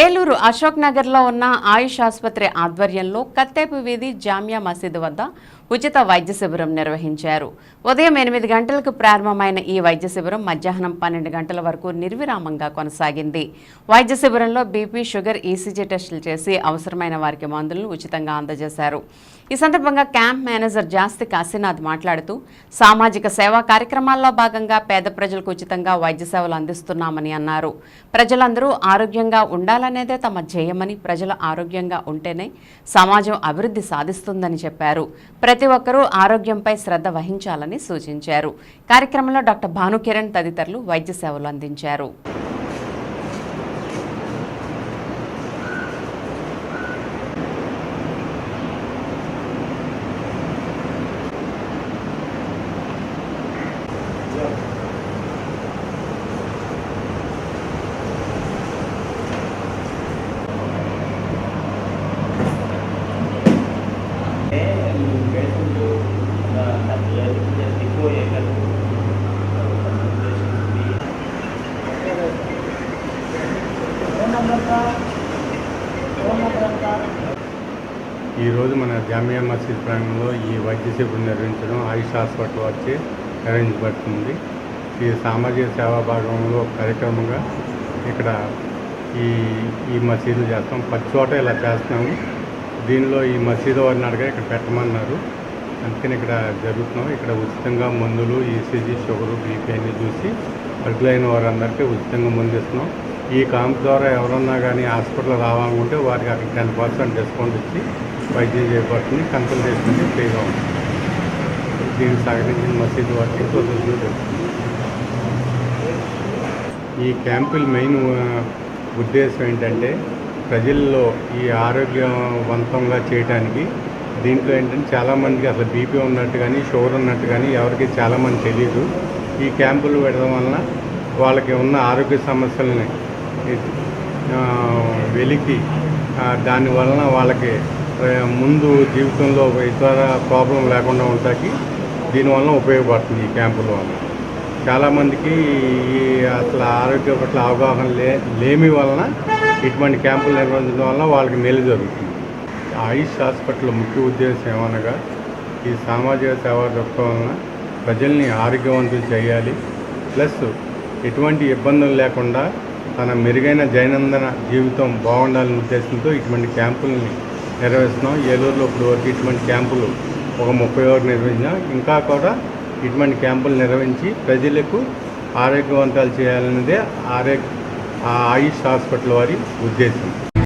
ఏలూరు అశోక్ నగర్లో ఉన్న ఆయుష్ ఆసుపత్రి ఆధ్వర్యంలో కత్తేపు వీధి జామియా మసీదు వద్ద ఉచిత వైద్య శిబిరం నిర్వహించారు. ఉదయం ఎనిమిది గంటలకు ప్రారంభమైన ఈ వైద్య శిబిరం మధ్యాహ్నం పన్నెండు గంటల వరకు నిర్విరామంగా కొనసాగింది. వైద్య శిబిరంలో బీపీ షుగర్ ఈసీజీ టెస్టులు చేసి అవసరమైన వారికి మందులను ఉచితంగా అందజేశారు. ఈ సందర్భంగా క్యాంప్ మేనేజర్ జాస్తి కాశీనాథ్ మాట్లాడుతూ సామాజిక సేవా కార్యక్రమాల్లో భాగంగా పేద ప్రజలకు ఉచితంగా వైద్య సేవలు అందిస్తున్నామని అన్నారు. ప్రజలందరూ ఆరోగ్యంగా ఉండాలి ఉండాలనేదే తమ ధ్యేయమని ప్రజలు ఆరోగ్యంగా ఉంటేనే సమాజం అభివృద్ధి సాధిస్తుందని చెప్పారు. ప్రతి ఒక్కరూ ఆరోగ్యంపై శ్రద్ధ వహించాలని సూచించారు. కార్యక్రమంలో డాక్టర్ భానుకిరణ్ తదితరులు వైద్య సేవలు అందించారు. ఈరోజు మన జామియా మసీద్ ప్రాంగణంలో ఈ వైద్య శిబిరం నిర్వహించడం ఆయుష్ హాస్పిటల్ వచ్చి నిర్వహించబడుతుంది. ఈ సామాజిక సేవా భాగంలో కార్యక్రమంగా ఇక్కడ ఈ ఈ మసీదు చేస్తాం. పది చోట ఇలా చేస్తున్నాము. దీనిలో ఈ మసీదు వారిని అడగా ఇక్కడ పెట్టమన్నారు. అందుకని ఇక్కడ జరుగుతున్నాం. ఇక్కడ ఉచితంగా మందులు ఈసీజీ షుగరు బీపీ అన్నీ చూసి అర్గులైన వారందరికీ ఉచితంగా మందు ఇస్తున్నాం. ఈ కాంప్ ద్వారా ఎవరన్నా కానీ హాస్పిటల్ రావాలనుకుంటే వారికి అక్కడ టెన్ పర్సెంట్ డిస్కౌంట్ ఇచ్చి వైద్యం చేయబడుతుంది కన్సల్టేషన్ ఫ్రీగా ఉంటుంది దీనికి సహకరించిన మసీదు వారికి కృతజ్ఞతలు తెలుపుతున్నాం. ఈ క్యాంపుల మెయిన్ ఉద్దేశం ఏంటంటే ప్రజల్లో ఈ ఆరోగ్యవంతంగా చేయడానికి దీంట్లో ఏంటంటే చాలామందికి అసలు బీపీ ఉన్నట్టు కానీ షుగర్ ఉన్నట్టు కానీ ఎవరికి చాలామంది తెలియదు ఈ క్యాంపులు పెట్టడం వలన వాళ్ళకి ఉన్న ఆరోగ్య సమస్యలని వెలికి దానివలన వాళ్ళకి ముందు జీవితంలో ఇతర ప్రాబ్లం లేకుండా ఉండటానికి దీనివల్ల ఉపయోగపడుతుంది ఈ క్యాంపుల వల్ల చాలామందికి ఈ అసలు ఆరోగ్యం పట్ల అవగాహన లే లేమి వలన ఇటువంటి క్యాంపులు నిర్వహించడం వల్ల వాళ్ళకి మేలు జరుగుతుంది. ఆయుష్ హాస్పిటల్ ముఖ్య ఉద్దేశం ఏమనగా ఈ సామాజిక సేవా దృక్పథం వలన ప్రజల్ని ఆరోగ్యవంతులు చేయాలి. ప్లస్ ఎటువంటి ఇబ్బందులు లేకుండా తన మెరుగైన దైనందిన జీవితం బాగుండాలనే ఉద్దేశంతో ఇటువంటి క్యాంపుల్ని నిర్వహిస్తున్నాం ఏలూరులో ఇప్పుడు వరకు ఇటువంటి క్యాంపులు ఒక ముప్పై వరకు నిర్వహించాం ఇంకా కూడా ఇటువంటి క్యాంపులు నిర్వహించి ప్రజలకు ఆరోగ్యవంతాలు చేయాలన్నదే ఆరోగ్య ఆయుష్ హాస్పిటల్ వారి ఉద్దేశం.